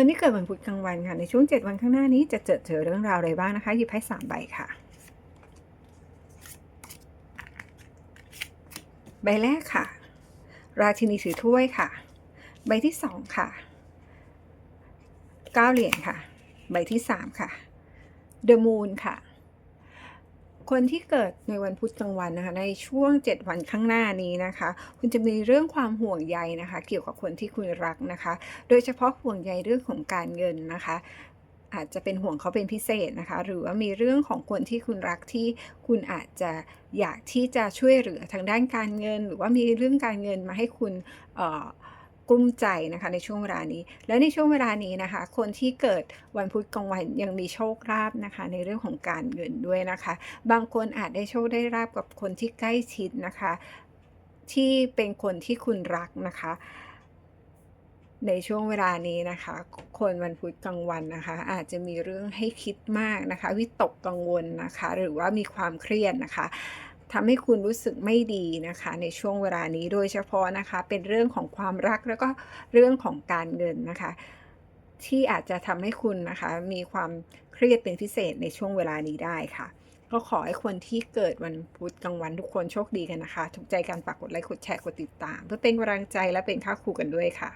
คนที่เกิดวันพุธกลางวันค่ะ ในช่วง 7 วันข้างหน้านี้จะเจอเจอเรื่องราวอะไรบ้างนะคะหยิบไพ่สามใบค่ะ ใบแรกค่ะ ราชินีถือถ้วยค่ะ ใบที่สองค่ะเก้าเหรียญค่ะ ใบที่สามค่ะเดอะมูนค่ะ คนที่เกิดในวันพุธกลางวันนะคะในช่วง 7 วันข้างหน้านี้นะคะ คุณจะมีเรื่องความห่วงใยนะคะ เกี่ยวกับคนที่คุณรักนะคะ โดยเฉพาะห่วงใยเรื่องของการเงินนะคะอาจจะเป็นห่วงเขาเป็นพิเศษนะคะ หรือว่ามีเรื่องของคนที่คุณรักที่คุณอาจจะอยากที่จะช่วยเหลือทางด้านการเงิน หรือว่ามีเรื่องการเงินมาให้คุณเอ่อ กลุ้มใจนะคะในช่วงเวลานี้ และในช่วงเวลานี้นะคะ คนที่เกิดวันพุธกลางวันยังมีโชคลาภนะคะ ในเรื่องของการเงินด้วยนะคะ บางคนอาจได้โชคได้ลาบกับคนที่ใกล้ชิดนะคะ ที่เป็นคนที่คุณรักนะคะในช่วงเวลานี้นะคะ คนวันพุธกลางวันนะคะ อาจจะมีเรื่องให้คิดมากนะคะ วิตกกังวลนะคะ หรือว่ามีความเครียดนะคะ ทำให้คุณรู้สึกไม่ดีนะคะ ในช่วงเวลานี้โดยเฉพาะนะคะ เป็นเรื่องของความรักแล้วก็เรื่องของการเงินนะคะ ที่อาจจะทำให้คุณนะคะ มีความเครียดเป็นพิเศษในช่วงเวลานี้ได้ค่ะ ก็ขอให้คนที่เกิดวันพุธกลางวันทุกคนโชคดีกันนะคะ ถูกใจการฝากกดไลค์กดแชร์กดติดตาม เพื่อเป็นกำลังใจและเป็นค่าครูกันด้วยค่ะ